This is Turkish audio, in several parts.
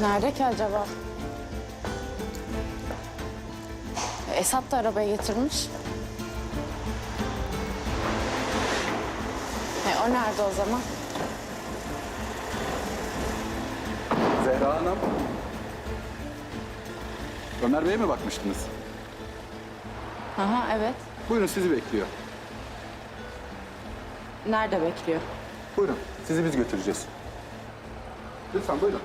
Nerede ki acaba? Esat da arabayı getirmiş. E, o nerede o zaman? Zehra Hanım. Ömer Bey'e mi bakmıştınız? Aha evet. Buyurun sizi bekliyor. Nerede bekliyor? Buyurun sizi biz götüreceğiz. 别掌柜的。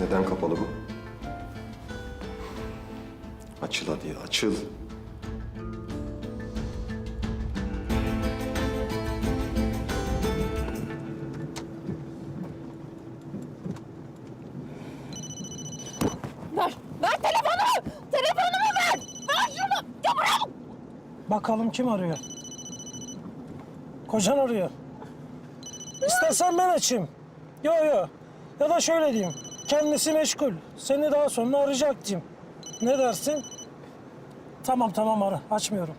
Neden kapalı bu? Açıl hadi açıl. Ver! Ver telefonu! Telefonumu ver! Ver şunu! Ya bırak! Bakalım kim arıyor? Kocan arıyor. İstersen ben açayım. Yo yo. Ya da şöyle diyeyim. Kendisi meşgul. Seni daha sonra arayacak diyeyim. Ne dersin? Tamam tamam ara. Açmıyorum.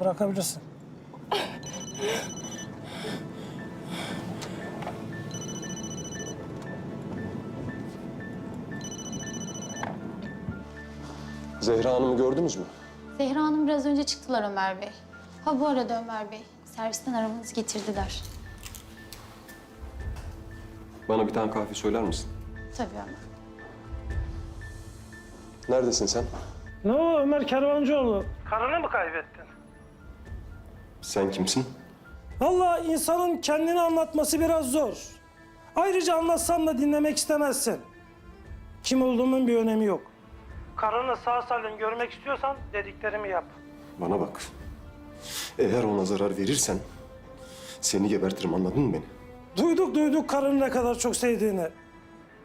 Bırakabilirsin. Zehra Hanım'ı gördünüz mü? Zehra Hanım biraz önce çıktılar Ömer Bey. Ha bu arada Ömer Bey, servisten arabanızı getirdiler. Bana bir tane kahve söyler misin? Tabii Ömer. Neredesin sen? Ne o Ömer Kervancıoğlu? Karını mı kaybettin? Sen kimsin? Vallahi insanın kendini anlatması biraz zor. Ayrıca anlatsam da dinlemek istemezsin. Kim olduğumun bir önemi yok. Karını sağ salim görmek istiyorsan dediklerimi yap. Bana bak. Eğer ona zarar verirsen seni gebertirim anladın mı beni? Duyduk duyduk karını ne kadar çok sevdiğini.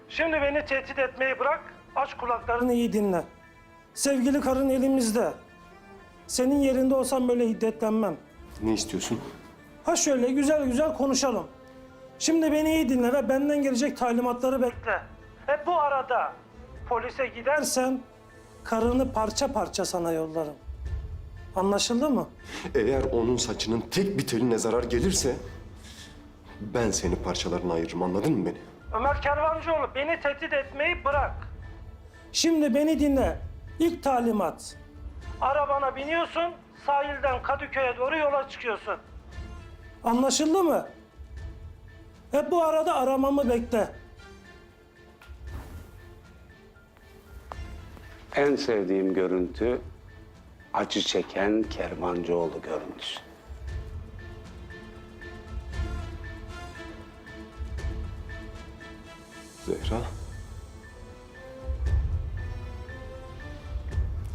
Şimdi beni tehdit etmeyi bırak, aç kulaklarını iyi dinle. Sevgili karın elimizde. Senin yerinde olsam böyle hiddetlenmem. Ne istiyorsun? Ha şöyle güzel güzel konuşalım. Şimdi beni iyi dinle ve benden gelecek talimatları bekle. Ve bu arada polise gidersen karını parça parça sana yollarım. Anlaşıldı mı? Eğer onun saçının tek bir teline zarar gelirse ben seni parçalarına ayırırım anladın mı beni? Ömer Kervancıoğlu beni tehdit etmeyi bırak. Şimdi beni dinle. İlk talimat. Arabana biniyorsun, sahilden Kadıköy'e doğru yola çıkıyorsun. Anlaşıldı mı? Hep bu arada aramamı bekle. En sevdiğim görüntü acı çeken Kervancıoğlu görüntüsü. Zehra.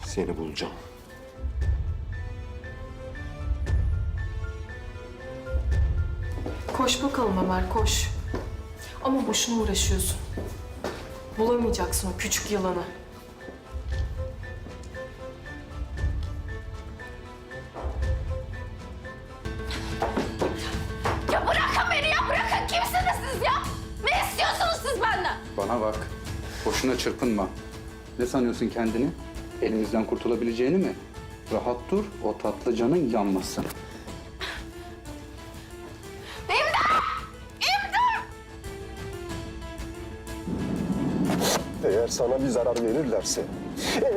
Seni bulacağım. Koş bakalım Ömer, koş. Ama boşuna uğraşıyorsun. Bulamayacaksın o küçük yılanı. Bana bak. Boşuna çırpınma. Ne sanıyorsun kendini? Elimizden kurtulabileceğini mi? Rahat dur, o tatlı canın yanmasın. İmdat! İmdat! Eğer sana bir zarar verirlerse,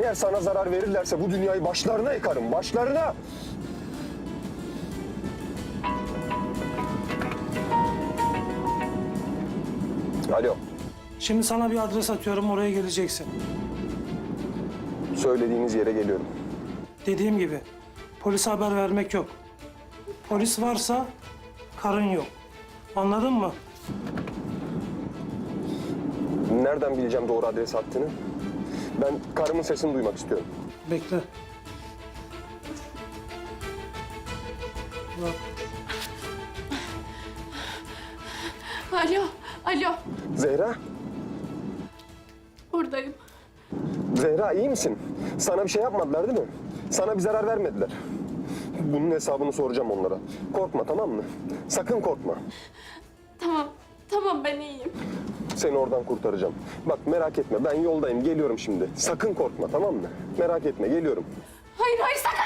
eğer sana zarar verirlerse bu dünyayı başlarına yıkarım, başlarına. Alo, Şimdi sana bir adres atıyorum oraya geleceksin. söylediğiniz yere geliyorum. Dediğim gibi polise haber vermek yok. Polis varsa karın yok. Anladın mı? Nereden bileceğim doğru adres attığını? Ben karımın sesini duymak istiyorum. Bekle. Alo, alo. Zehra, Buradayım. Zehra iyi misin? Sana bir şey yapmadılar değil mi? Sana bir zarar vermediler. Bunun hesabını soracağım onlara. Korkma tamam mı? Sakın korkma. Tamam, tamam ben iyiyim. Seni oradan kurtaracağım. Bak merak etme ben yoldayım geliyorum şimdi. Sakın korkma tamam mı? Merak etme geliyorum. Hayır, hayır sakın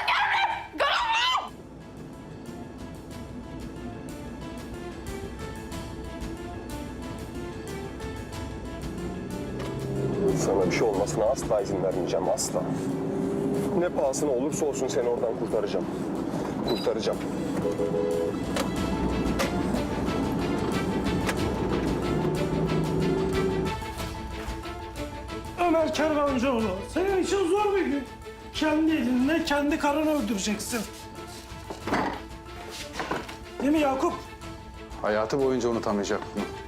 Sana bir şey olmasına asla izin vermeyeceğim asla. Ne pahasına olursa olsun seni oradan kurtaracağım. Kurtaracağım. Ömer Kervancıoğlu, senin için zor bir gün. Kendi elinle kendi karını öldüreceksin. Değil mi Yakup? Hayatı boyunca unutamayacak bunu.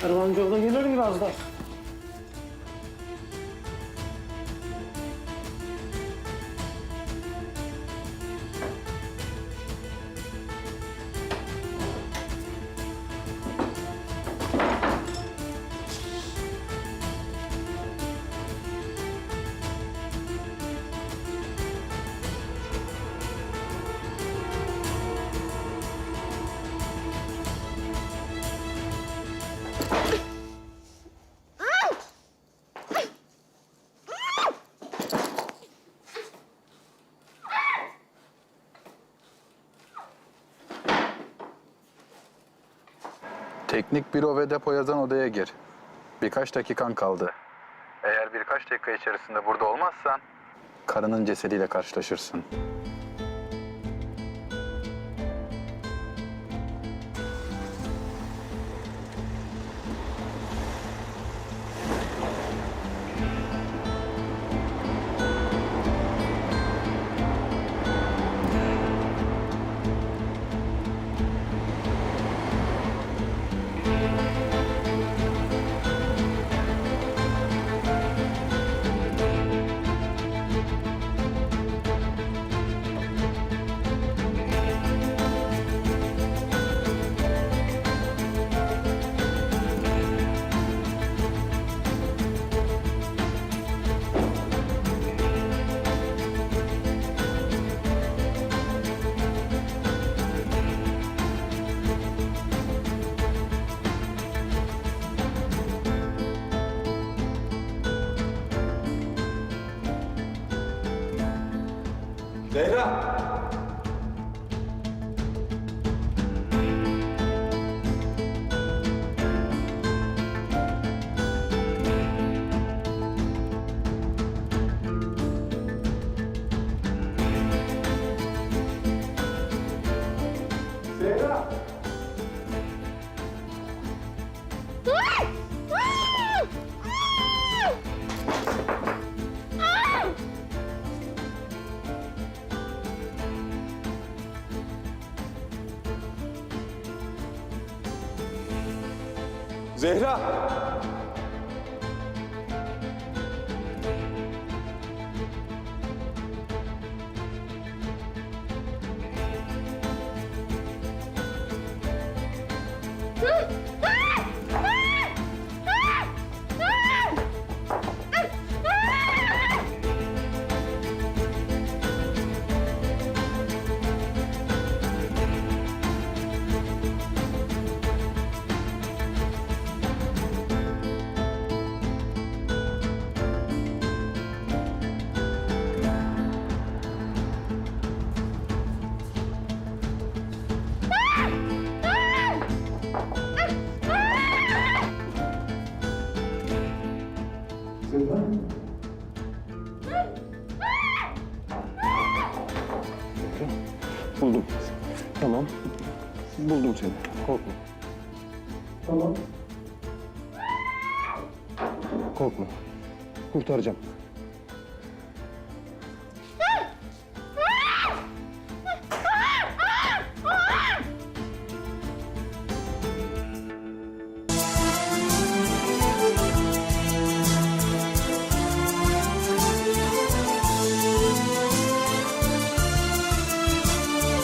Kervancıoğlu gelir birazdan. Teknik büro ve depo yazan odaya gir. Birkaç dakikan kaldı. Eğer birkaç dakika içerisinde burada olmazsan... ...karının cesediyle karşılaşırsın. Zehra! Buldum. Tamam. Buldum seni. Korkma. Tamam. Korkma. Kurtaracağım.